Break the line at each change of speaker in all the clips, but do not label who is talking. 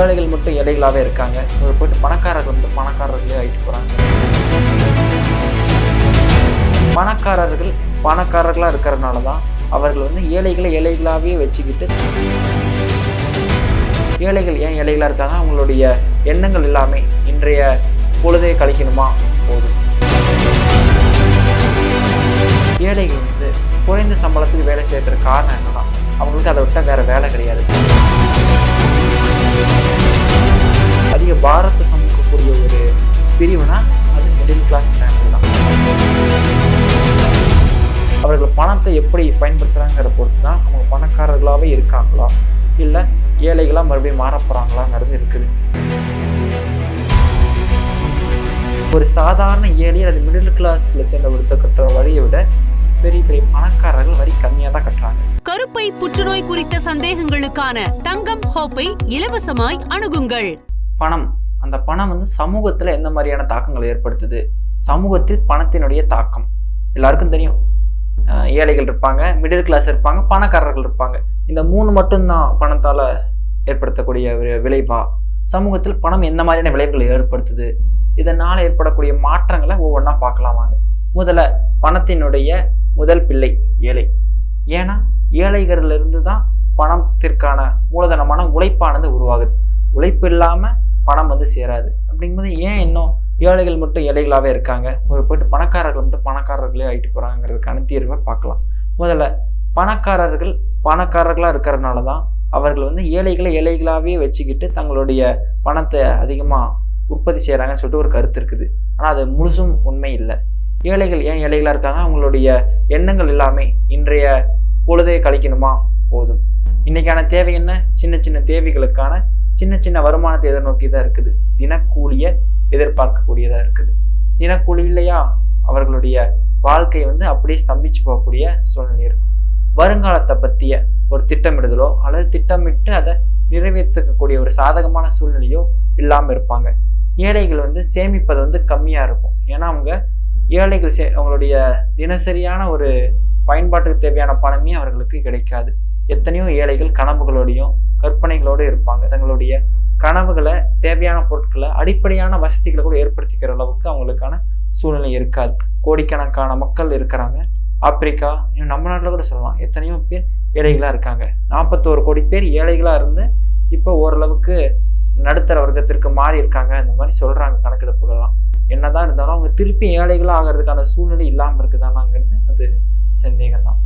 ஏழைகள் மட்டும் ஏழைகளாகவே இருக்காங்க. இவர் போயிட்டு பணக்காரர்கள் வந்து பணக்காரர்களே ஆகிட்டு போகிறாங்க பணக்காரர்கள் பணக்காரர்களாக இருக்கிறதுனால தான் அவர்கள் வந்து ஏழைகளை ஏழைகளாகவே வச்சுக்கிட்டு ஏழைகள் ஏன் ஏழைகளாக இருக்காங்க? அவங்களுடைய எண்ணங்கள் எல்லாமே இன்றைய பொழுதை கழிக்கணுமா? போதும். ஏழைகள் வந்து குறைந்த சம்பளத்துக்கு வேலை செய்யறதுக்கு காரணம் என்னன்னா அவங்களுக்கு அதை விட்டால் வேற வேலை கிடையாது. அதிக பாரத்தை சமைக்கக்கூடிய ஒரு பிரிவுனா அது மிடில் கிளாஸ் ஃபேமிலி தான். அவர்கள் பணத்தை எப்படி பயன்படுத்துறாங்கிற பொறுத்து தான் அவங்க பணக்காரர்களாகவே இருக்காங்களா? இல்லை ஏழைகளாக மறுபடியும் மாற போகிறாங்களாங்கிறது இருக்குது ஒரு சாதாரண ஏழை அது மிடில் கிளாஸில் சேர்ந்த ஒருத்தர் கட்டுற வழியை விட பெரிய பெரிய பணக்காரர்கள் வரி கம்மியாக தான் கட்டுறாங்க.
கருப்பை புற்றுநோய் குறித்த சந்தேகங்களுக்கான தங்கம் ஹோப்பை இலவசமாய் அணுகுங்கள்.
பணம். அந்த பணம் வந்து சமூகத்தில் எந்த மாதிரியான தாக்கங்களை ஏற்படுத்துது? சமூகத்தில் பணத்தினுடைய தாக்கம். எல்லாருக்கும் தெரியும். ஏழைகள் இருப்பாங்க மிடில் கிளாஸ் இருப்பாங்க பணக்காரர்கள் இருப்பாங்க. இந்த மூணு மட்டும்தான் பணத்தால் ஏற்படுத்தக்கூடிய விளைவா? சமூகத்தில் பணம் எந்த மாதிரியான விளைவுகளை ஏற்படுத்துது? இதனால் ஏற்படக்கூடிய மாற்றங்களை ஒவ்வொன்றா பார்க்கலாம் வாங்க முதல்ல பணத்தினுடைய முதல் பிள்ளை ஏழை. ஏன்னா ஏழைகளிலிருந்து தான் பணத்திற்கான மூலதனமான உழைப்பானது உருவாகுது. உழைப்பு இல்லாமல் பணம் வந்து சேராது. அப்படிங்கும்போது ஏன் இன்னும் ஏழைகள் மட்டும் ஏழைகளாகவே இருக்காங்க? ஒரு போயிட்டு பணக்காரர்கள் மட்டும் பணக்காரர்களே ஆகிட்டு போகிறாங்கிறதுக்கான தீர்வை பார்க்கலாம். முதல்ல பணக்காரர்கள் பணக்காரர்களாக இருக்கிறதுனால தான் அவர்கள் வந்து ஏழைகளை ஏழைகளாகவே வச்சுக்கிட்டு தங்களுடைய பணத்தை அதிகமாக உற்பத்தி செய்கிறாங்கன்னு சொல்லிட்டு ஒரு கருத்து இருக்குது. ஆனால் அது முழுசும் உண்மை இல்லை. ஏழைகள் ஏன் ஏழைகளாக இருக்காங்க? அவங்களுடைய எண்ணங்கள் எல்லாமே இன்றைய பொழுதை கழிக்கணுமா? போதும். இன்னைக்கான தேவை என்ன? சின்ன சின்ன தேவைகளுக்கான சின்ன சின்ன வருமானத்தை எதிர்நோக்கி தான் இருக்குது. தினக்கூலியை எதிர்பார்க்கக்கூடியதாக இருக்குது. தினக்கூலி இல்லையா? அவர்களுடைய வாழ்க்கை வந்து அப்படியே ஸ்தம்பிச்சு போகக்கூடிய சூழ்நிலை இருக்கும். வருங்காலத்தை பற்றிய ஒரு திட்டமிடுதலோ அல்லது திட்டமிட்டு அதை நிறைவேற்றக்கூடிய ஒரு சாதகமான சூழ்நிலையோ இல்லாமல் இருப்பாங்க. ஏழைகள் வந்து சேமிப்பது வந்து கம்மியாக இருக்கும். ஏன்னா அவங்க ஏழைகள் சே அவங்களுடைய தினசரியான ஒரு பயன்பாட்டுக்கு தேவையான பணமே அவர்களுக்கு கிடைக்காது. எத்தனையோ ஏழைகள் கனவுகளோடையும் கற்பனைகளோடு இருப்பாங்க. தங்களுடைய கனவுகளை தேவையான பொருட்களை அடிப்படையான வசதிகளை கூட ஏற்படுத்திக்கிற அளவுக்கு அவங்களுக்கான சூழ்நிலை இருக்காது. கோடிக்கணக்கான மக்கள் இருக்கிறாங்க. ஆப்பிரிக்கா இன்னும் நம்ம நாட்டில் கூட சொல்லலாம். எத்தனையோ பேர் ஏழைகளாக இருக்காங்க. நாற்பத்தோரு கோடி பேர் ஏழைகளாக இருந்து இப்போ ஓரளவுக்கு நடுத்தர வர்க்கத்திற்கு மாறி இருக்காங்க இந்த மாதிரி சொல்கிறாங்க கணக்கெடுப்புகள்லாம். என்னதான் இருந்தாலும் அவங்க திருப்பி ஏழைகளாக ஆகிறதுக்கான சூழ்நிலை இல்லாமல் இருக்குதானாங்கிறது அது சந்தேகம் தான்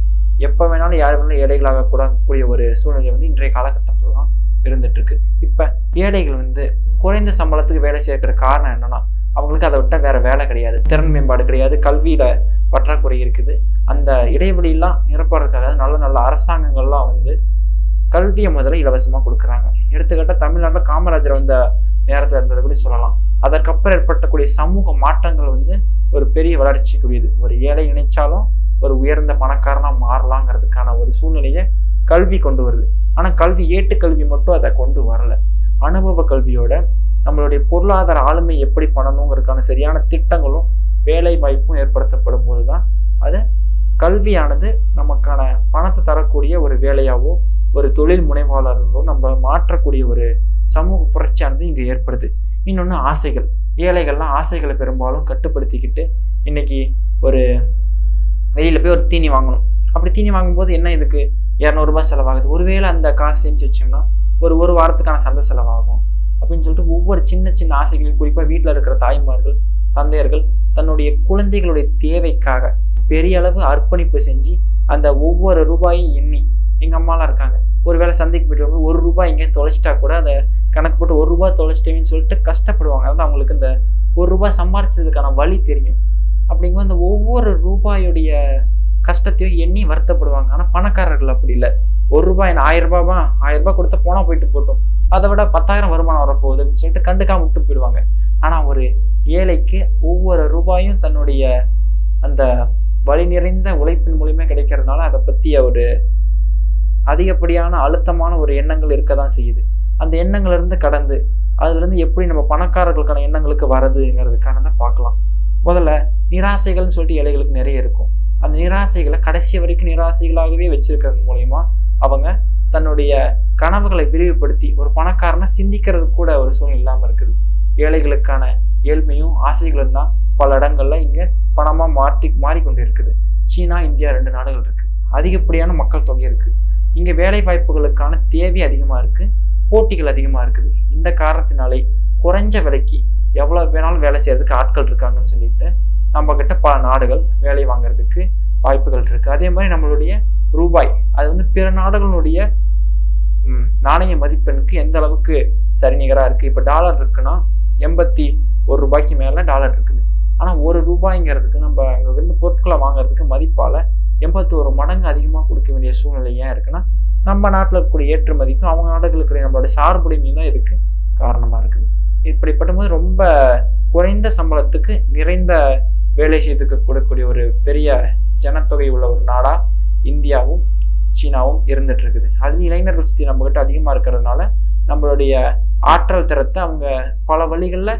எப்போ வேணாலும் யார் வேணாலும் ஏழைகளாக கூட கூடிய ஒரு சூழ்நிலை வந்து இன்றைய காலகட்டத்திலலாம் இருந்துட்டு இருக்கு இப்போ ஏழைகள் வந்து குறைந்த சம்பளத்துக்கு வேலை சேர்க்கிற காரணம் என்னன்னா அவங்களுக்கு அதை விட்டால் வேற வேலை கிடையாது. திறன் மேம்பாடு கிடையாது. கல்வியில பற்றாக்குறை இருக்குது. அந்த இடைவெளியெல்லாம் நிரப்புறதுக்காக நல்ல நல்ல அரசாங்கங்கள்லாம் வந்து கல்வியை முதல்ல இலவசமாக கொடுக்குறாங்க. எடுத்துக்கிட்டால் தமிழ்நாட்டில் காமராஜர் வந்த நேரத்தில் இருந்ததை கூட சொல்லலாம். அதற்கப்புறம் ஏற்பட்டக்கூடிய சமூக மாற்றங்கள் வந்து ஒரு பெரிய வளர்ச்சிக்குரியது. ஒரு ஏழை நினைச்சாலும் ஒரு உயர்ந்த பணக்காரனா மாறலாங்கிறதுக்கான ஒரு சூழ்நிலையை கல்வி கொண்டு வருது. ஆனால் கல்வி ஏட்டுக்கல்வி மட்டும் அதை கொண்டு வரல. அனுபவ கல்வியோட நம்மளுடைய பொருளாதார ஆளுமை எப்படி பண்ணணுங்கிறதுக்கான சரியான திட்டங்களும் வேலை வாய்ப்பும் ஏற்படுத்தப்படும் போது தான் அது கல்வியானது நமக்கான பணத்தை தரக்கூடிய ஒரு வேலையாகவோ ஒரு தொழில் முனைவாளர்களோ நம்ம மாற்றக்கூடிய ஒரு சமூக புரட்சியானது இங்கே ஏற்படுது. இன்னொன்று ஆசைகள். ஏழைகள்லாம் ஆசைகளை பெரும்பாலும் கட்டுப்படுத்திக்கிட்டு இன்னைக்கு ஒரு வெளியில் போய் ஒரு தீனி வாங்கணும். அப்படி தீனி வாங்கும்போது என்ன இதுக்கு? இரநூறுபா செலவாகுது. ஒருவேளை அந்த காசு சேமிச்சு வச்சோம்னா ஒரு ஒரு வாரத்துக்கான சந்தை செலவாகும். அப்படின்னு சொல்லிட்டு ஒவ்வொரு சின்ன சின்ன ஆசைகளையும் குறிப்பாக வீட்டில் இருக்கிற தாய்மார்கள் தந்தையர்கள் தன்னுடைய குழந்தைகளுடைய தேவைக்காக பெரிய அளவு அர்ப்பணிப்பு செஞ்சு அந்த ஒவ்வொரு ரூபாயும் எண்ணி எங்கள் அம்மாலாம் இருக்காங்க. ஒருவேளை சந்தைக்கு போயிட்டு வரும்போது ஒரு ரூபாய் இங்கே தொலைச்சிட்டா கூட அதை கணக்கு போட்டு ஒரு ரூபா தொலைச்சிட்டேன்னு சொல்லிட்டு கஷ்டப்படுவாங்க. அதான் அவங்களுக்கு இந்த ஒரு ரூபாய் சம்பாரிச்சதுக்கான வழி தெரியும். அப்படிங்கும்போது அந்த ஒவ்வொரு ரூபாயுடைய கஷ்டத்தையும் எண்ணி வருத்தப்படுவாங்க. ஆனால் பணக்காரர்கள் அப்படி இல்லை. ஒரு ரூபாய் என்ன ஆயிரம் ரூபாவா? ஆயிரம் ரூபாய் கொடுத்து போனால் போயிட்டு போட்டோம். அதை விட பத்தாயிரம் வருமானம் வரப்போகுது அப்படின்னு சொல்லிட்டு கண்டுக்காம விட்டு போயிடுவாங்க. ஆனால் ஒரு ஏழைக்கு ஒவ்வொரு ரூபாயும் தன்னுடைய அந்த வழி நிறைந்த உழைப்பின் மூலியமே கிடைக்கிறதுனால அதை பற்றிய ஒரு அதிகப்படியான அழுத்தமான ஒரு எண்ணங்கள் இருக்க தான் செய்யுது. அந்த எண்ணங்கள்லேருந்து கடந்து அதுலேருந்து எப்படி நம்ம பணக்காரர்களுக்கான எண்ணங்களுக்கு வரதுங்கிறதுக்கான தான் பார்க்கலாம். முதல்ல நிராசைகள்னு சொல்லிட்டு ஏழைகளுக்கு நிறைய இருக்கும். அந்த நிராசைகளை கடைசி வரைக்கும் நிராசைகளாகவே வச்சிருக்கிறது மூலயமா அவங்க தன்னுடைய கனவுகளை விரிவுபடுத்தி ஒரு பணக்காரனை சிந்திக்கிறது கூட ஒரு சூழ்நிலை இல்லாமல் இருக்குது. ஏழைகளுக்கான ஏழ்மையும் ஆசைகளும் தான் பல இடங்கள்ல இங்க பணமா மாற்றி மாறிக்கொண்டு இருக்குது சீனா இந்தியா ரெண்டு நாடுகள் இருக்கு. அதிகப்படியான மக்கள் தொகை இருக்கு. இங்க வேலை வாய்ப்புகளுக்கான தேவை அதிகமா இருக்கு. போட்டிகள் அதிகமாக இருக்குது. இந்த காரணத்தினாலே குறைஞ்ச விலைக்கு எவ்வளோ வேணாலும் வேலை செய்கிறதுக்கு ஆட்கள் இருக்காங்கன்னு சொல்லிட்டு நம்மக்கிட்ட பல நாடுகள் வேலை வாங்குறதுக்கு வாய்ப்புகள் இருக்குது அதே மாதிரி நம்மளுடைய ரூபாய் அது வந்து பிற நாடுகளுடைய நாணய மதிப்பெண்ணுக்கு எந்த அளவுக்கு சரிநிகராக இருக்குது இப்போ டாலர் இருக்குன்னா எண்பத்தி ஒரு ரூபாய்க்கு மேலே டாலர் இருக்குது. ஆனால் ஒரு ரூபாய்ங்கிறதுக்கு நம்ம அங்கே இருந்து பொருட்களை வாங்குறதுக்கு மதிப்பால் எண்பத்தி ஒரு மடங்கு அதிகமாக கொடுக்க வேண்டிய சூழ்நிலை ஏன் இருக்குன்னா நம்ம நாட்டில் இருக்கக்கூடிய ஏற்றுமதிக்கும் அவங்க நாடுகளுக்கு இருக்கிற நம்மளோட சார்புடைமையும் தான் இதுக்கு காரணமாக இருக்குது. இப்படிப்பட்ட போது ரொம்ப குறைந்த சம்பளத்துக்கு நிறைந்த வேலை செய்து கொடுக்கக்கூடிய ஒரு பெரிய ஜனத்தொகை உள்ள ஒரு நாடாக இந்தியாவும் சீனாவும் இருந்துட்டு இருக்குது. அதுல இளைஞர்கள் சக்தி நம்மக்கிட்ட அதிகமாக இருக்கிறதுனால நம்மளுடைய ஆற்றல் திறத்தை அவங்க பல வழிகளில்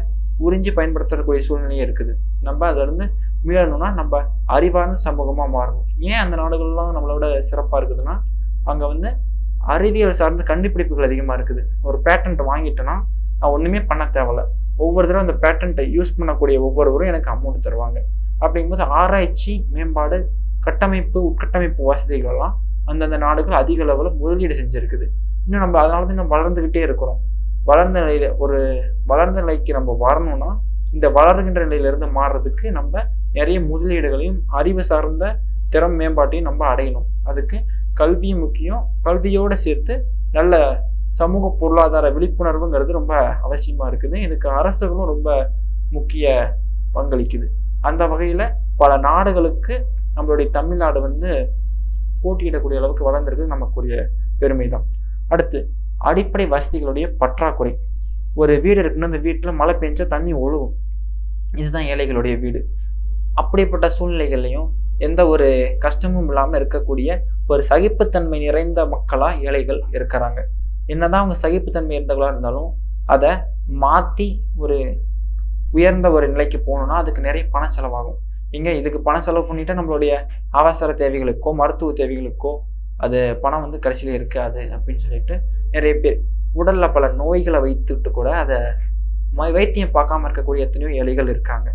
உறிஞ்சி பயன்படுத்தக்கூடிய சூழ்நிலையும் இருக்குது. நம்ம அதிலிருந்து மீளணும்னா நம்ம அறிவார்ந்த சமூகமாக மாறணும். ஏன் அந்த நாடுகள்லாம் நம்மளோட சிறப்பாக இருக்குதுன்னா அங்கே வந்து அறிவியல் சார்ந்த கண்டுபிடிப்புகள் அதிகமாக இருக்குது. ஒரு பேட்டன்ட் வாங்கிட்டேன்னா நான் ஒன்றுமே பண்ண தேவையில்ல. ஒவ்வொரு தடவை அந்த பேட்டன்ட்டை யூஸ் பண்ணக்கூடிய ஒவ்வொருவரும் எனக்கு அமௌண்ட் தருவாங்க. அப்படிங்கும்போது ஆராய்ச்சி மேம்பாடு கட்டமைப்பு உட்கட்டமைப்பு வசதிகளெல்லாம் அந்தந்த நாடுகள் அதிக அளவில் முதலீடு செஞ்சிருக்குது. இன்னும் நம்ம அதனால தான் இன்னும் வளர்ந்துக்கிட்டே இருக்கிறோம். வளர்ந்த நிலையில் ஒரு வளர்ந்த நிலைக்கு நம்ம வரணும்னா இந்த வளர்கின்ற நிலையிலிருந்து மாறுறதுக்கு நம்ம நிறைய முதலீடுகளையும் அறிவு சார்ந்த திறம் மேம்பாட்டையும் நம்ம அடையணும். அதுக்கு கல்வியும் முக்கியம். கல்வியோடு சேர்த்து நல்ல சமூக பொருளாதார விழிப்புணர்வுங்கிறது ரொம்ப அவசியமாக இருக்குது. இதுக்கு அரசுகளும் ரொம்ப முக்கிய பங்களிக்குது. அந்த வகையில் பல நாடுகளுக்கு நம்மளுடைய தமிழ்நாடு வந்து போட்டியிடக்கூடிய அளவுக்கு வளர்ந்துருக்கு நமக்குரிய பெருமை தான் அடுத்து அடிப்படை வசதிகளுடைய பற்றாக்குறை. ஒரு வீடு இருக்குன்னா அந்த வீட்டில் மழை பெஞ்சா தண்ணி ஒழுகும். இதுதான் ஏழைகளுடைய வீடு. அப்படிப்பட்ட சூழ்நிலைகள்லையும் எந்த ஒரு கஷ்டமும் இல்லாமல் இருக்கக்கூடிய ஒரு சகிப்புத்தன்மை நிறைந்த மக்களாக ஏழைகள் இருக்கிறாங்க. என்னதான் அவங்க சகிப்புத்தன்மை இருந்தவங்களாக இருந்தாலும் அதை மாற்றி ஒரு உயர்ந்த ஒரு நிலைக்கு போகணும்னா அதுக்கு நிறைய பணம் செலவாகும். இங்கே இதுக்கு பணம் செலவு பண்ணிட்டா நம்மளுடைய அவசர தேவைகளுக்கோ மருத்துவ தேவைகளுக்கோ அது பணம் வந்து கடைசியில் இருக்காது அப்படின்னு சொல்லிட்டு நிறைய பேர் உடலில் பல நோய்களை வைத்துட்டு கூட அதை வைத்தியம் பார்க்காம இருக்கக்கூடிய எத்தனையோ ஏழைகள் இருக்காங்க.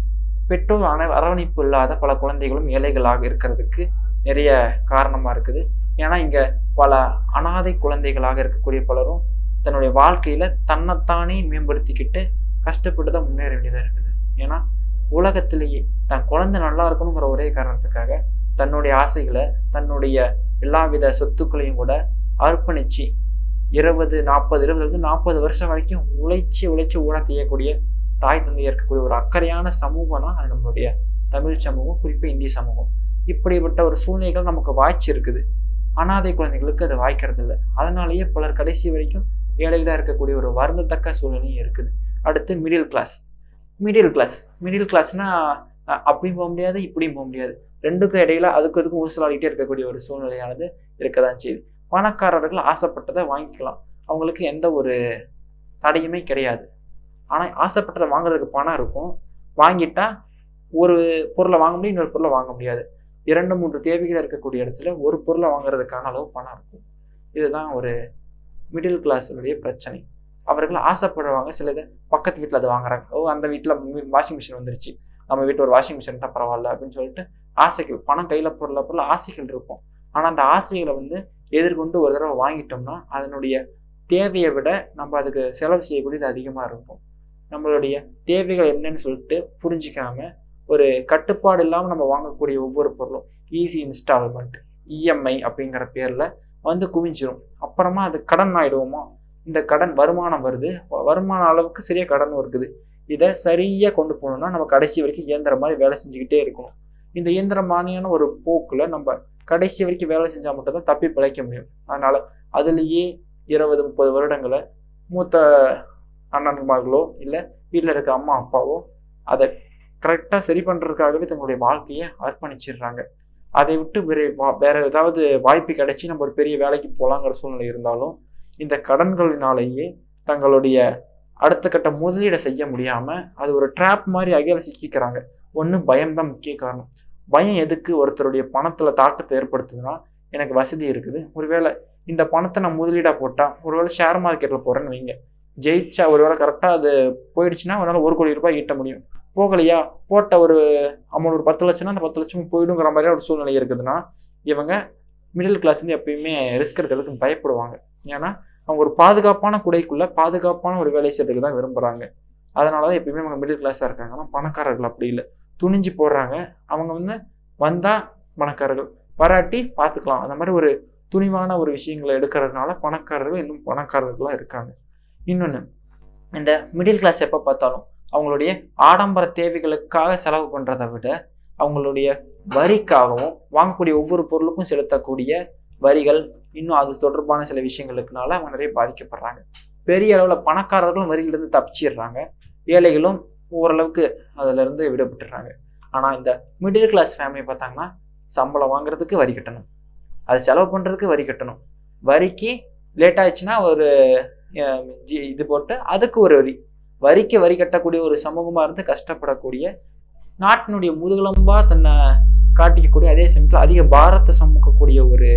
பெற்றோர் அன அரவணைப்பு இல்லாத பல குழந்தைகளும் ஏழைகளாக இருக்கிறதுக்கு நிறைய காரணமாக இருக்குது. ஏன்னா இங்கே பல அனாதை குழந்தைகளாக இருக்கக்கூடிய பலரும் தன்னுடைய வாழ்க்கையில் தன்னைத்தானே மேம்படுத்திக்கிட்டு கஷ்டப்பட்டு தான் முன்னேற வேண்டியதாக இருக்குது. ஏன்னா உலகத்திலேயே தன் குழந்தை நல்லா இருக்கணுங்கிற ஒரே காரணத்துக்காக தன்னுடைய ஆசைகளை தன்னுடைய எல்லாவித சொத்துக்களையும் கூட அர்ப்பணித்து இருபது நாற்பது இருபதுலேருந்து நாற்பது வருஷம் வரைக்கும் உழைச்சி உழைச்சி ஊழ செய்யக்கூடிய தாய் தந்தை இருக்கக்கூடிய ஒரு அக்கறையான சமூகம்னா அது நம்மளுடைய தமிழ் சமூகம் குறிப்பாக இந்திய சமூகம். இப்படிப்பட்ட ஒரு சூழ்நிலைகள் நமக்கு வாய்ச்சி இருக்குது. அனாதை குழந்தைகளுக்கு அது வாய்க்கிறது இல்லை. அதனாலேயே பலர் கடைசி வரைக்கும் ஏழைகளாக இருக்கக்கூடிய ஒரு வருந்தத்தக்க சூழ்நிலையும் இருக்குது. அடுத்து middle class middle class middle கிளாஸ்னா அப்படியும் போக முடியாது இப்படியும் போக முடியாது. ரெண்டுக்கும் இடையில அதுக்கு அதுக்கும் ஊசலாடிட்டே இருக்கக்கூடிய ஒரு சூழ்நிலையானது இருக்க தான் செய்யுது. பணக்காரர்கள் ஆசைப்பட்டதை வாங்கிக்கலாம். அவங்களுக்கு எந்த ஒரு தடையுமே கிடையாது. ஆனால் ஆசைப்பட்டதை வாங்குறதுக்கு பணம் இருக்கும். வாங்கிட்டா ஒரு பொருளை வாங்க முடியும் இன்னொரு பொருளை வாங்க முடியாது. இரண்டு மூன்று தேவைகள் இருக்கக்கூடிய இடத்துல ஒரு பொருளை வாங்குறதுக்கான அளவு பணம் இருக்கும். இதுதான் ஒரு மிடில் கிளாஸுடைய பிரச்சனை. அவர்கள் ஆசைப்படுறவங்க சில இதை பக்கத்து வீட்டில் அதை வாங்குறாங்க. ஓ அந்த வீட்டில் வாஷிங் மிஷின் வந்துருச்சு. நம்ம வீட்டில் ஒரு வாஷிங் மிஷின் தான் பரவாயில்ல அப்படின்னு சொல்லிட்டு ஆசைகள் பணம் கையில் பொருள பொருள் ஆசைகள் இருக்கும். ஆனால் அந்த ஆசைகளை வந்து எதிர்கொண்டு ஒரு தடவை வாங்கிட்டோம்னா அதனுடைய தேவையை விட நம்ம அதுக்கு செலவு செய்யக்கூடியது அதிகமாக இருக்கும். நம்மளுடைய தேவைகள் என்னன்னு சொல்லிட்டு புரிஞ்சிக்காம ஒரு கட்டுப்பாடு இல்லாமல் நம்ம வாங்கக்கூடிய ஒவ்வொரு பொருளும் ஈஸி இன்ஸ்டால்மெண்ட் இஎம்ஐ அப்படிங்கிற பேரில் வந்து குவிஞ்சிரும். அப்புறமா அது கடன் ஆகிடுவோமா இந்த கடன் வருமானம் வருது. வருமான அளவுக்கு சரியாக கடன் இருக்குது. இதை சரியாக கொண்டு போகணும்னா நம்ம கடைசி வரைக்கும் இயந்திரம் மாதிரி வேலை செஞ்சுக்கிட்டே இருக்கணும். இந்த இயந்திரமானியான ஒரு போக்கில் நம்ம கடைசி வரைக்கும் வேலை செஞ்சால் மட்டும்தான் தப்பி பிழைக்க முடியும். அதனால் அதுலேயே இருபது முப்பது வருடங்களை மூத்த அண்ணன்மார்களோ இல்லை வீட்டில் இருக்க அம்மா அப்பாவோ அதை கரெக்டாக சரி பண்ணுறதுக்காகவே தங்களுடைய வாழ்க்கையை அர்ப்பணிச்சிடுறாங்க. அதை விட்டு வேறு வா- வேற ஏதாவது வாய்ப்பு கிடைச்சி நம்ம ஒரு பெரிய வேலைக்கு போகலாங்கிற சூழ்நிலை இருந்தாலும் இந்த கடன்களினாலேயே தங்களுடைய அடுத்த கட்ட முதலீடை செய்ய முடியாமல் அது ஒரு ட்ராப் மாதிரி அகையில சிக்கிக்கிறாங்க. ஒன்று பயம்தான் முக்கிய காரணம். பயம் எதுக்கு? ஒருத்தருடைய பணத்தில் தாக்கத்தை ஏற்படுத்துதுன்னா எனக்கு வசதி இருக்குது. ஒருவேளை இந்த பணத்தை நான் முதலீடாக போட்டால் ஒருவேளை ஷேர் மார்க்கெட்டில் போகிறேன்னு வைங்க. ஜெயிச்சா ஒரு வேளை கரெக்டாக அது போயிடுச்சுன்னா அவனால் ஒரு கோடி ரூபாய் ஈட்ட முடியும். போகலையா? போட்ட ஒரு அமௌண்ட் ஒரு பத்து லட்சம்னா அந்த பத்து லட்சம் போயிடுங்கிற மாதிரி ஒரு சூழ்நிலை இருக்குதுன்னா இவங்க மிடில் கிளாஸ் வந்து எப்பயுமே ரிஸ்க் எடுக்கிறதுக்கு பயப்படுவாங்க. ஏன்னா அவங்க ஒரு பாதுகாப்பான குடைக்குள்ளே பாதுகாப்பான ஒரு வேலை செய்யறதுக்கு தான் விரும்புகிறாங்க அதனால தான் எப்பயுமே அவங்க மிடில் கிளாஸாக இருக்காங்க ஆனால் பணக்காரர்கள் அப்படி இல்லை. துணிஞ்சு போடுறாங்க. அவங்க வந்து வந்தால் பணக்காரர்கள். வராட்டி பார்த்துக்கலாம் அந்த மாதிரி ஒரு துணிவான ஒரு விஷயங்களை எடுக்கிறதுனால பணக்காரர்கள் இன்னும் பணக்காரர்களாக இருக்காங்க. இன்னொன்று இந்த மிடில் கிளாஸ் எப்போ பார்த்தாலும் அவங்களுடைய ஆடம்பர தேவைகளுக்காக செலவு பண்ணுறதை விட அவங்களுடைய வரிக்காகவும் வாங்கக்கூடிய ஒவ்வொரு பொருளுக்கும் செலுத்தக்கூடிய வரிகள் இன்னும் அது தொடர்பான சில விஷயங்களுக்குனால அவங்க நிறைய பாதிக்கப்படுறாங்க. பெரிய அளவில் பணக்காரர்களும் வரியிலிருந்து தப்பிச்சிடுறாங்க. ஏழைகளும் ஓரளவுக்கு அதிலிருந்து விடப்பட்டுறாங்க ஆனால் இந்த மிடில் கிளாஸ் ஃபேமிலி பார்த்தாங்கன்னா சம்பளம் வாங்குறதுக்கு வரி கட்டணும். அது செலவு பண்ணுறதுக்கு வரி கட்டணும். வரிக்கு லேட் ஆயிடுச்சுன்னா ஒரு இது போட்டு அதுக்கு ஒரு வரி. வரிக்கு வரி கட்டக்கூடிய ஒரு சமூகமாக இருந்து கஷ்டப்படக்கூடிய நாட்டினுடைய முதுகெலும்பா தன்னை காட்டிக்கக்கூடிய அதே சமயத்தில் அதிக பாரத்தை சுமக்கக்கூடிய ஒரு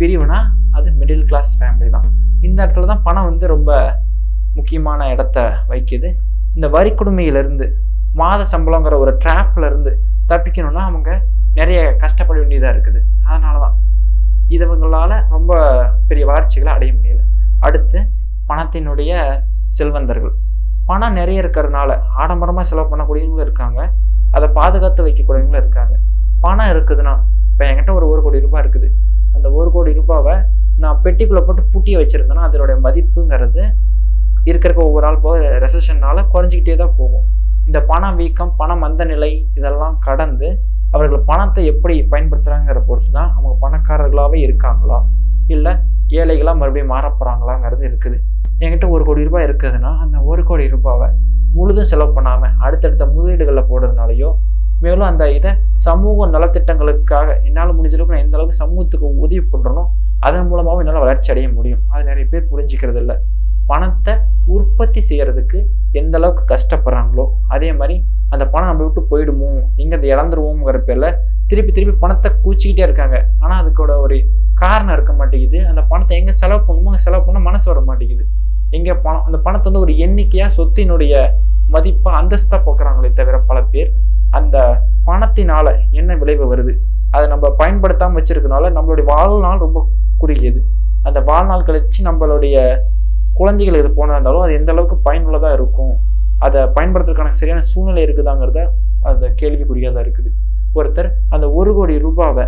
பிரிவுனா அது மிடில் கிளாஸ் ஃபேமிலி தான். இந்த இடத்துல தான் பணம் வந்து ரொம்ப முக்கியமான இடத்த வைக்குது. இந்த வரி கொடுமையிலிருந்து மாத சம்பளங்கிற ஒரு ட்ராப்லேருந்து தப்பிக்கணும்னா அவங்க நிறைய கஷ்டப்பட வேண்டியதாக இருக்குது. அதனால தான் இதுவங்களால் ரொம்ப பெரிய வளர்ச்சிகளை அடைய முடியல. அடுத்து பணத்தினுடைய செல்வந்தர்கள். பணம் நிறைய இருக்கிறதுனால ஆடம்பரமாக செலவு பண்ணக்கூடியவங்களும் இருக்காங்க. அதை பாதுகாத்து வைக்கக்கூடியவங்களும் இருக்காங்க. பணம் இருக்குதுன்னா இப்போ என்கிட்ட ஒரு ஒரு கோடி ரூபாய் இருக்குது. அந்த ஒரு கோடி ரூபாவை நான் பெட்டிக்குள்ளே போட்டு பூட்டியே வச்சுருந்தேன்னா அதனுடைய மதிப்புங்கிறது இருக்கிற ஒவ்வொரு ஆள் போக ரெசஷன்னால குறைஞ்சிக்கிட்டே தான் போகும். இந்த பண வீக்கம் பணம் மந்த நிலை இதெல்லாம் கடந்து அவர்கள் பணத்தை எப்படி பயன்படுத்துகிறாங்கிற பொறுத்து தான் அவங்க பணக்காரர்களாகவே இருக்காங்களா? இல்லை ஏழைகளாக மறுபடியும் மாறப் போகிறாங்களாங்கிறது இருக்குது. என்கிட்ட ஒரு கோடி ரூபாய் இருக்குதுன்னா அந்த ஒரு கோடி ரூபாவை முழுதும் செலவு பண்ணாமல் அடுத்தடுத்த முதலீடுகளில் போடுறதுனாலையோ மேலும் அந்த இதை சமூக நலத்திட்டங்களுக்காக என்னால் முடிஞ்ச அளவுக்கு நான் எந்த அளவுக்கு சமூகத்துக்கு உதவி பண்ணுறனோ அதன் மூலமாகவும் என்னால் வளர்ச்சி அடைய முடியும். அது நிறைய பேர் புரிஞ்சுக்கிறது இல்லை. பணத்தை உற்பத்தி செய்கிறதுக்கு எந்த அளவுக்கு கஷ்டப்படுறாங்களோ அதே மாதிரி அந்த பணம் நம்ம விட்டு போயிடுமோ இங்கே அதை இழந்துருவோங்கிற பேரில் திருப்பி திருப்பி பணத்தை கூச்சிக்கிட்டே இருக்காங்க. ஆனால் அதுக்கோட ஒரு காரணம் இருக்க மாட்டேங்குது. அந்த பணத்தை எங்கே செலவு பண்ணணுமோ அங்கே செலவு பண்ண மனசு வர மாட்டேங்குது. எங்கே பணம் அந்த பணத்தை வந்து ஒரு எண்ணிக்கையாக சொத்தினுடைய மதிப்பாக அந்தஸ்தாக போக்குறாங்களே தவிர பல பேர் அந்த பணத்தினால என்ன விளைவு வருது? அதை நம்ம பயன்படுத்தாமல் வச்சிருக்கனால நம்மளுடைய வாழ்நாள் ரொம்ப குறுகியது. அந்த வாழ்நாள் கழிச்சு நம்மளுடைய குழந்தைகள் இது போனா இருந்தாலும் அது எந்த அளவுக்கு பயனுள்ளதாக இருக்கும்? அதை பயன்படுத்துறதுக்கான சரியான சூழ்நிலை இருக்குதாங்கிறத அந்த கேள்விக்குறியாக தான் இருக்குது. ஒருத்தர் அந்த ஒரு கோடி ரூபாவை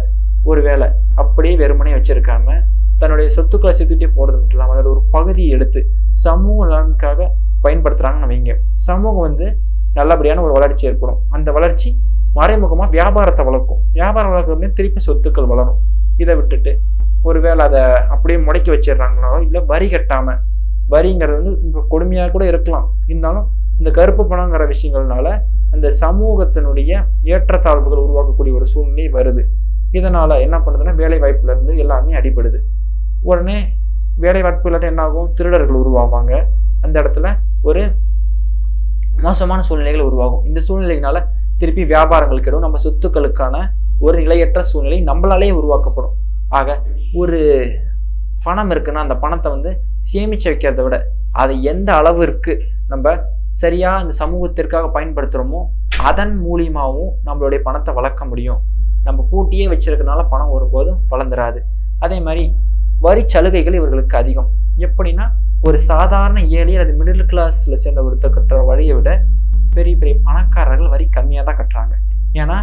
ஒரு வேலை அப்படியே வெறுமனே வச்சிருக்காம தன்னுடைய சொத்துக்களை சேர்த்துட்டே போடுறது மட்டும் இல்லாமல் அதோட ஒரு பகுதியை எடுத்து சமூக நலனுக்காக பயன்படுத்துகிறாங்கன்னு வைங்க. சமூகம் வந்து நல்லபடியான ஒரு வளர்ச்சி ஏற்படும். அந்த வளர்ச்சி மறைமுகமாக வியாபாரத்தை வளர்க்கும். வியாபாரம் வளர்க்கறதுமே திருப்பி சொத்துக்கள் வளரும். இதை விட்டுட்டு ஒருவேளை அதை அப்படியே முடக்கி வச்சிடுறாங்கனாலும் இல்லை வரி கட்டாமல் வரிங்கிறது வந்து இப்போ கொடுமையாக கூட இருக்கலாம். இருந்தாலும் இந்த கருப்பு பணங்கிற விஷயங்கள்னால அந்த சமூகத்தினுடைய ஏற்றத்தாழ்வுகள் உருவாக்கக்கூடிய ஒரு சூழ்நிலை வருது. இதனால் என்ன பண்ணுதுன்னா வேலை வாய்ப்புலேருந்து எல்லாமே அடிபடுது. உடனே வேலை வாய்ப்பு இல்லாட்டி என்ன ஆகும் திருடர்கள் உருவாவாங்க. அந்த இடத்துல ஒரு மோசமான சூழ்நிலைகள் உருவாகும். இந்த சூழ்நிலையினால திருப்பி வியாபாரங்கள் கெடும் நம்ம சொத்துக்களுக்கான ஒரு நிலையற்ற சூழ்நிலை நம்மளாலே உருவாக்கப்படும். ஆக ஒரு பணம் இருக்குன்னா அந்த பணத்தை வந்து சேமிச்சு வைக்கிறத விட அதை எந்த அளவிற்கு நம்ம சரியாக இந்த சமூகத்திற்காக பயன்படுத்துகிறோமோ அதன் மூலியமாகவும் நம்மளுடைய பணத்தை வளர்க்க முடியும். நம்ம பூட்டியே வச்சிருக்கனால பணம் வரும்போதும் வளர்ந்துராது. அதே மாதிரி வரி சலுகைகள் இவர்களுக்கு அதிகம். எப்படின்னா ஒரு சாதாரண ஏழை அல்லது மிடில் கிளாஸ்ல சேர்ந்த ஒருத்தர் கட்டுற வழியை விட பெரிய பெரிய பணக்காரர்கள் வரி கம்மியாக தான் கட்டுறாங்க. ஏன்னா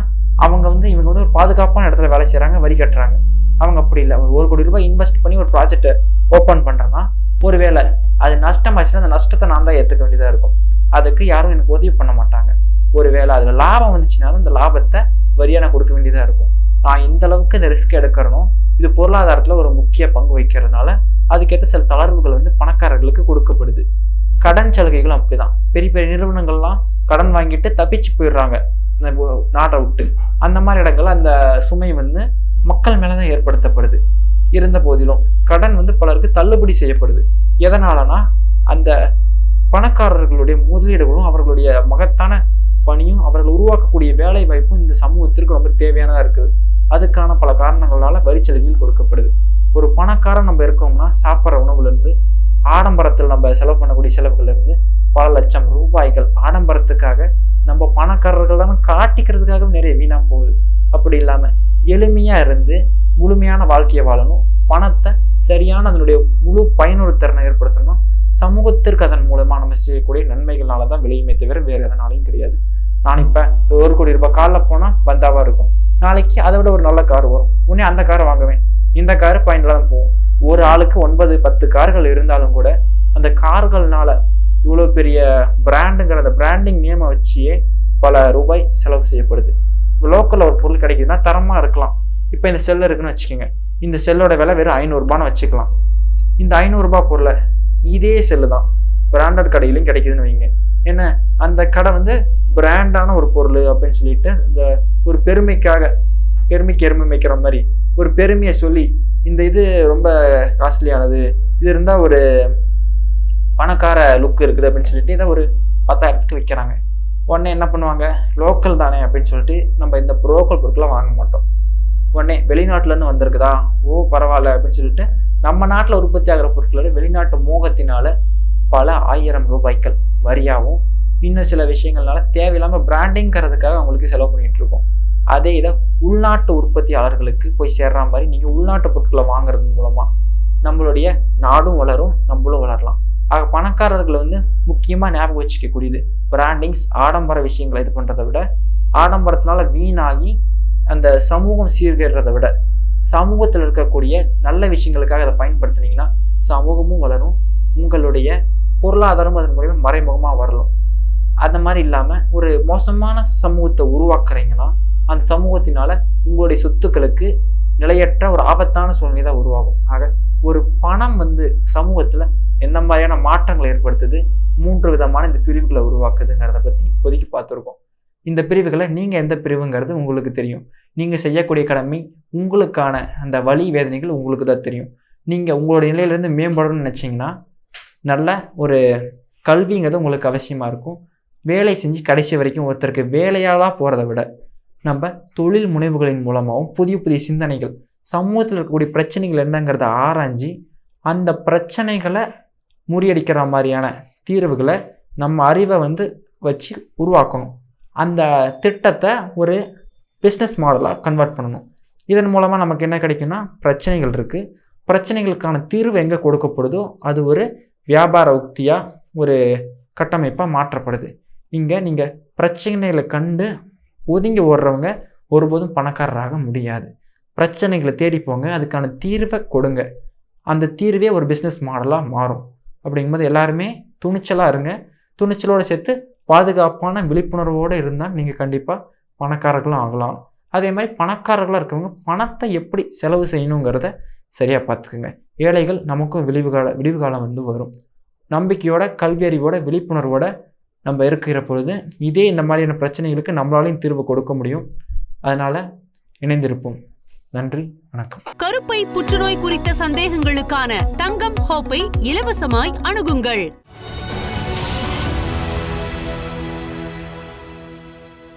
அவங்க வந்து இவங்க வந்து ஒரு பாதுகாப்பான இடத்துல வேலை செய்கிறாங்க வரி கட்டுறாங்க. அவங்க அப்படி இல்லை. ஒரு ஒரு கோடி ரூபாய் இன்வெஸ்ட் பண்ணி ஒரு ப்ராஜெக்டை ஓப்பன் பண்ணுறேன்னா ஒருவேளை அது நஷ்டமாச்சுன்னா அந்த நஷ்டத்தை நான் தான் ஏற்றுக்க வேண்டியதாக இருக்கும். அதுக்கு யாரும் எனக்கு உதவி பண்ண மாட்டாங்க. ஒருவேளை அதில் லாபம் வந்துச்சுனாலும் அந்த லாபத்தை வரியாக நான் கொடுக்க வேண்டியதாக இருக்கும். நான் எந்த அளவுக்கு இந்த ரிஸ்க் எடுக்கிறனோ இது பொருளாதாரத்தில் ஒரு முக்கிய பங்கு வகிக்கிறதுனால அதுக்கேற்ற சில தளர்வுகள் வந்து பணக்காரர்களுக்கு கொடுக்கப்படுது. கடன் சலுகைகளும் அப்படிதான். பெரிய பெரிய நிறுவனங்கள்லாம் கடன் வாங்கிட்டு தப்பிச்சு போயிடுறாங்க. நாட்டை விட்டு. அந்த மாதிரி இடங்கள்ல அந்த சுமை வந்து மக்கள் மேலே தான் ஏற்படுத்தப்படுது. இருந்த போதிலும் கடன் வந்து பலருக்கு தள்ளுபடி செய்யப்படுது. எதனாலனா அந்த பணக்காரர்களுடைய முதலீடுகளும் அவர்களுடைய மகத்தான பணியும் அவர்கள் உருவாக்கக்கூடிய வேலை வாய்ப்பும் இந்த சமூகத்திற்கு ரொம்ப தேவையானதா இருக்குது. அதுக்கான பல காரணங்களால வரி சலுகைகள் கொடுக்கப்படுது. ஒரு பணக்காரன் நம்ம இருக்கோம்னா சாப்பிட்ற உணவுலேருந்து ஆடம்பரத்தில் நம்ம செலவு பண்ணக்கூடிய செலவுகள்லேருந்து பல லட்சம் ரூபாய்கள் ஆடம்பரத்துக்காக நம்ம பணக்காரர்கள் தானே காட்டிக்கிறதுக்காக நிறைய வீணாக போகுது. அப்படி இல்லாமல் எளிமையாக இருந்து முழுமையான வாழ்க்கையை வாழணும். பணத்தை சரியான அதனுடைய முழு பயனுறு திறனை ஏற்படுத்தணும். சமூகத்திற்கு அதன் மூலமாக நம்ம செய்யக்கூடிய நன்மைகள்னால தான் விளையுமே தவிர வேறு எதனாலையும் கிடையாது. நான் இப்போ ஒரு கோடி ரூபாய் காலில் போனால் வந்தாவாக இருக்கும். நாளைக்கு அதை விட ஒரு நல்ல கார் வரும். உடனே அந்த காரை வாங்குவேன். இந்த காரு பயனில் தான் போகும். ஒரு ஆளுக்கு ஒன்பது பத்து கார்கள் இருந்தாலும் கூட அந்த கார்கள்னால இவ்வளோ பெரிய பிராண்டுங்கிற அந்த பிராண்டிங் நேமை வச்சியே பல ரூபாய் செலவு செய்யப்படுது. இப்போ லோக்கலில் ஒரு பொருள் கிடைக்குதுன்னா தரமாக இருக்கலாம். இப்போ இந்த செல் இருக்குன்னு வச்சுக்கோங்க. இந்த செல்லோட விலை வெறும் ஐநூறுரூபான்னு வச்சுக்கலாம். இந்த ஐநூறுரூபா பொருளை இதே செல்லு தான் பிராண்டட் கடையிலையும் கிடைக்குதுன்னு வைங்க. என்ன? அந்த கடை வந்து பிராண்டான ஒரு பொருள் அப்படின்னு சொல்லிட்டு இந்த ஒரு பெருமைக்காக பெருமைக்கு எருமை வைக்கிற மாதிரி ஒரு பெருமையை சொல்லி இந்த இது ரொம்ப காஸ்ட்லியானது இது இருந்தால் ஒரு பணக்கார லுக் இருக்குது அப்படின்னு சொல்லிட்டு இதை ஒரு பத்தாயிரத்துக்கு விற்கிறாங்க. உடனே என்ன பண்ணுவாங்க? லோக்கல் தானே அப்படின்னு சொல்லிட்டு நம்ம இந்த லோக்கல் பொருட்களை வாங்க மாட்டோம். உடனே வெளிநாட்டிலேருந்து வந்திருக்குதா? ஓ பரவாயில்ல அப்படின்னு சொல்லிட்டு நம்ம நாட்டில் உற்பத்தி ஆகிற பொருட்களோட வெளிநாட்டு மோகத்தினால பல ஆயிரம் ரூபாய்கள் வரியாகவும் இன்னும் சில விஷயங்கள்னால தேவையில்லாமல் பிராண்டிங்கிறதுக்காக அவங்களுக்கு செலவு பண்ணிகிட்டு இருக்கோம். அதே இதை உள்நாட்டு உற்பத்தியாளர்களுக்கு போய் சேர்ற மாதிரி நீங்கள் உள்நாட்டு பொருட்களை வாங்குறது மூலமாக நம்மளுடைய நாடும் வளரும் நம்மளும் வளரலாம். ஆக பணக்காரர்களை வந்து முக்கியமாக ஞாபகம் வச்சுக்கக்கூடியது பிராண்டிங்ஸ் ஆடம்பர விஷயங்களை இது பண்ணுறதை விட ஆடம்பரத்தினால வீணாகி அந்த சமூகம் சீர்கேடுறதை விட சமூகத்தில் இருக்கக்கூடிய நல்ல விஷயங்களுக்காக அதை பயன்படுத்துனீங்கன்னா சமூகமும் வளரும் உங்களுடைய பொருளாதாரமும் அதன் மூலயமா மறைமுகமாக வரலாம். அந்த மாதிரி இல்லாமல் ஒரு மோசமான சமூகத்தை உருவாக்குறீங்கன்னா அந்த சமூகத்தினால உங்களுடைய சொத்துக்களுக்கு நிலையற்ற ஒரு ஆபத்தான சூழ்நிலை தான் உருவாகும். ஆக ஒரு பணம் வந்து சமூகத்தில் எந்த மாதிரியான மாற்றங்களை ஏற்படுத்துது? மூன்று விதமான இந்த பிரிவுகளை உருவாக்குதுங்கிறத பற்றி இப்போதைக்கு பார்த்துருக்கோம். இந்த பிரிவுகளை நீங்கள் எந்த பிரிவுங்கிறது உங்களுக்கு தெரியும். நீங்கள் செய்யக்கூடிய கடமை உங்களுக்கான அந்த வழி வேதனைகள் உங்களுக்கு தான் தெரியும். நீங்கள் உங்களுடைய நிலையிலேருந்து மேம்படணும்னு நினச்சிங்கன்னா நல்ல ஒரு கல்விங்கிறது உங்களுக்கு அவசியமாக இருக்கும். வேலை செஞ்சு கடைசி வரைக்கும் ஒருத்தருக்கு வேலையாலாம் போகிறத விட நம்ம தொழில் முனைவுகளின் மூலமாகவும் புதிய புதிய சிந்தனைகள் சமூகத்தில் இருக்கக்கூடிய பிரச்சனைகள் என்னங்கிறத ஆராய்ஞ்சு அந்த பிரச்சனைகளை முறியடிக்கிற மாதிரியான தீர்வுகளை நம்ம அறிவை வந்து வச்சு உருவாக்கணும். அந்த திட்டத்தை ஒரு பிஸ்னஸ் மாடலாக கன்வெர்ட் பண்ணணும். இதன் மூலமாக நமக்கு என்ன கிடைக்கும்னா பிரச்சனைகள் இருக்குது பிரச்சனைகளுக்கான தீர்வு எங்கே கொடுக்கப்படுதோ அது ஒரு வியாபார உக்தியாக ஒரு கட்டமைப்பாக மாற்றப்படுது. இங்கே நீங்கள் பிரச்சனைகளை கண்டு ஒதுங்கி ஓடுறவங்க ஒருபோதும் பணக்காரராக முடியாது. பிரச்சனைகளை தேடி போங்க அதுக்கான தீர்வை கொடுங்க. அந்த தீர்வே ஒரு பிஸ்னஸ் மாடலாக மாறும். அப்படிங்கும்போது எல்லாருமே துணிச்சலாக இருங்க. துணிச்சலோடு சேர்த்து பாதுகாப்பான விழிப்புணர்வோடு இருந்தால் நீங்கள் கண்டிப்பாக பணக்காரர்களும் ஆகலாம். அதே மாதிரி பணக்காரர்களாக இருக்கிறவங்க பணத்தை எப்படி செலவு செய்யணுங்கிறத சரியாக பார்த்துக்குங்க. ஏழைகள் நமக்கும் விழிவு கால விழிவு காலம் வந்து வரும். நம்பிக்கையோட கல்வியறிவோட விழிப்புணர்வோட நம்ம இருக்கிற பொழுது இதே இந்த மாதிரியான பிரச்சனைகளுக்கு நம்மளாலையும் தீர்வு கொடுக்க முடியும். அதனால் இணைந்திருப்போம். நன்றி வணக்கம்.
கருப்பை புற்றுநோய் குறித்த சந்தேகங்களுக்கான தங்கம் ஹோப்பை இலவசமாய் அணுகுங்கள்.